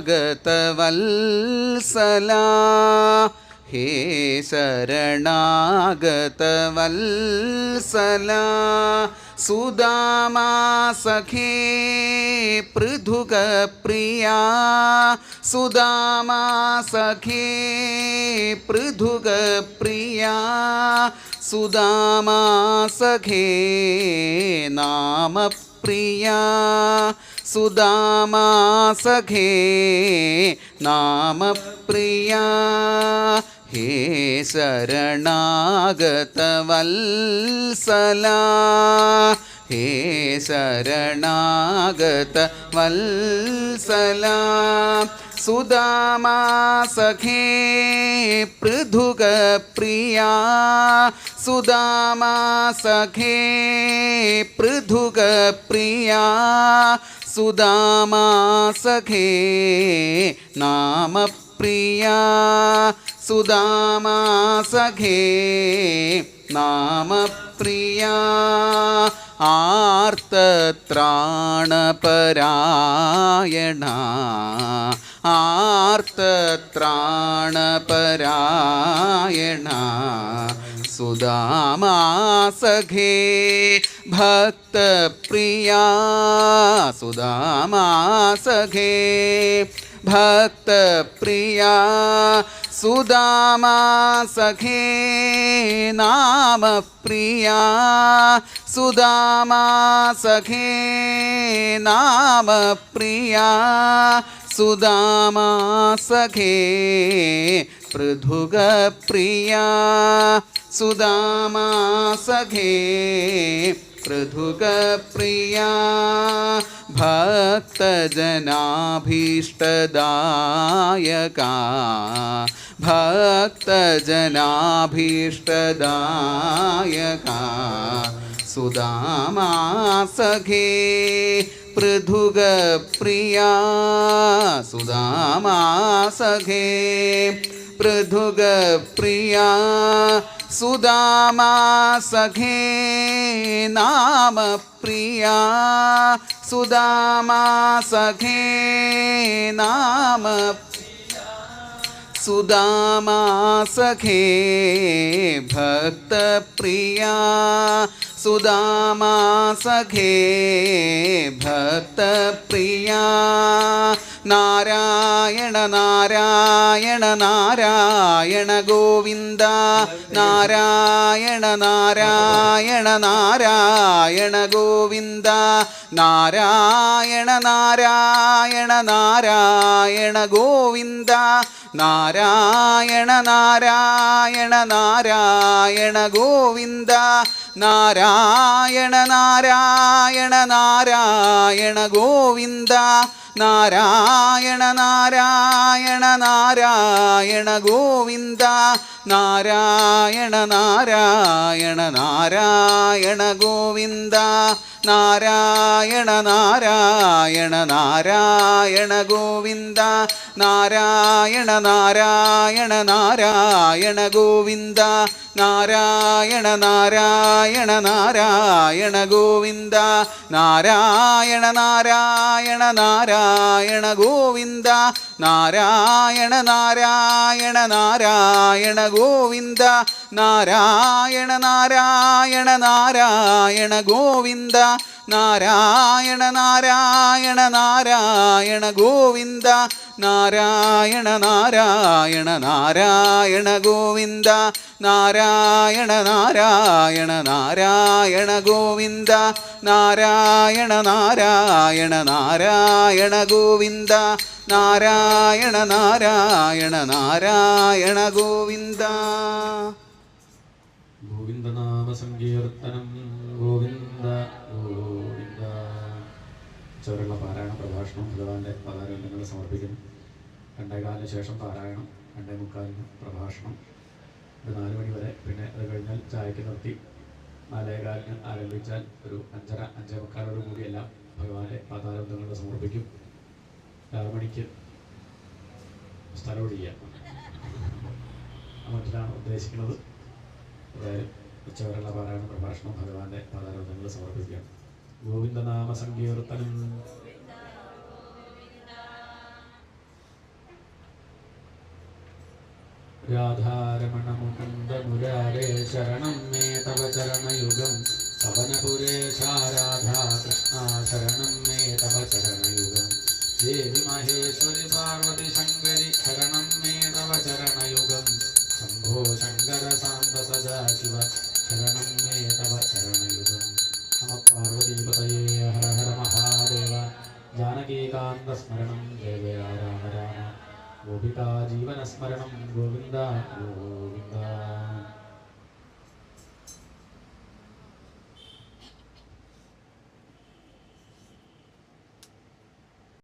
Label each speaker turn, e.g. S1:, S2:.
S1: ശരണാഗതവത്സല ഹേ ശരണാഗതവത്സല. സുദാമാ സഖേ പൃഥുകപ്രിയാ. സുദാമാ സഖേ പൃഥുകപ്രിയാ. സുദാമാ സഖേ നാമപ്രിയാ സുദാമാ സഖേ നാമപ്രിയാ. ഹേ ശരണാഗതവത്സല. ഹേ ശരണാഗത വത്സല. സുദാമാ സഖേ പൃഥുക പ്രിയ. സുദാമാ സഖേ പൃഥുക പ്രിയ. സുദാമാ സഖേ നാമ പ്രിയ സുദാമാ സഖേ നാമ പ്രിയ ആർത്തത്രാണപരായണ. ആർത്തത്രാണപരായണ. സുദാമാസഖേ ഭക്തപ്രിയ. സുദാമാസഖേ ഭക്തപ്രിയാ സുദാമാ സഖേ നാമപ്രിയാ സുദാമാ സഖേ നാമപ്രിയാ സുദാമാ സഖേ പൃഥുഗപ്രിയാ സുദാമാ സഖേ പൃഥുകപ്രിയ ഭക്തജനാഭീഷ്ടദായക. ഭക്തജനാഭീഷ്ടദായക. സുദാമാസഖേ പൃഥുകപ്രിയ. സുദാമാസഖേ സുദാമാ സഖേ പൃഥുഗപ്രിയാ സുദാമാ സഖേ നാമപ്രിയാ സുദാമാ സഖേ നാമ സുദാമാ സഖേ ഭക്തപ്രിയ സുദാമാ സഖേ ഭക്തപ്രിയാ നാരായണ നാരായണ നാരായണ ഗോവിന്ദ നാരായണ നാരായണ നാരായണ ഗോവിന്ദ നാരായണ നാരായണ നാരായണ ഗോവിന്ദ നാരായണ നാരായണ നാരായണ ഗോവിന്ദ നാരായണ നാരായണ നാരായണ ഗോവിന്ദ നാരായണ നാരായണ നാരായണ ഗോവിന്ദ നാരായണ നാരായണ നാരായണ ഗോവിന്ദ നാരായണ നാരായണ നാരായണ ഗോവിന്ദ നാരായണ നാരായണ നാരായണ ഗോവിന്ദ നാരായണ നാരായണ നാരായണ ഗോവിന്ദ. നാരായണ നാരായണ നാരായണ ഗോവിന്ദ. നാരായണ നാരായണ നാരായണ ഗോവിന്ദ. നാരായണ നാരായണ നാരായണ ഗോവിന്ദ. നാരായണ നാരായണ നാരായണ ഗോവിന്ദ. നാരായണ നാരായണ നാരായണ ഗോവിന്ദ നാരായണ നാരായണ നാരായണ ഗോവിന്ദ നാരായണ നാരായണ നാരായണ ഗോവിന്ദ നാരായണ നാരായണ നാരായണ ഗോവിന്ദ.
S2: ഗോവിന്ദനാമസങ്കീർത്തനം ഗോവിന്ദ. ചോരുള്ള പാരായണ പ്രഭാഷണം ഭഗവാന്റെ പതാരങ്ങൾ സമർപ്പിക്കുന്നു. രണ്ടേകാലിന് ശേഷം പാരായണം രണ്ടേ മുക്കാലിന് പ്രഭാഷണം. ഒരു നാല് മണി വരെ. പിന്നെ അത് കഴിഞ്ഞാൽ ചായക്ക് നിർത്തി നാലേകാലിന് ആരംഭിച്ചാൽ ഒരു അഞ്ചര അഞ്ചേ മുക്കാലോട് കൂടി എല്ലാം ഭഗവാന്റെ പാതാരബന്ധങ്ങൾ സമർപ്പിക്കും. ആറ് മണിക്ക് സ്ഥലം ഒഴിയുക മറ്റിലാണ് ഉദ്ദേശിക്കുന്നത്. അതായത് ഉച്ചവരെയുള്ള പാരായണ പ്രഭാഷണം ഭഗവാന്റെ പാതാരബന്ധങ്ങൾ സമർപ്പിക്കുകയാണ് ഗോവിന്ദനാമ സങ്കീർത്തനം രാധാരമണമുകുന്ദമുരാരേ ശരണം മേ തവ ചരണയുഗം. സവനപുരേശാരാധാ കൃഷ്ണ ശരണം മേ തവ ചരണയുഗം. ദേവി മഹേശ്വരി പാർവതി ശങ്കരി ശരണം മേ തവ ചരണയുഗം. ശംഭോ ശങ്കര സാംബ സദാശിവ ശരണം മേ രാമ ഗോപികാ ജീവനസ്മരണം ഗോവിന്ദ ഗോവിന്ദ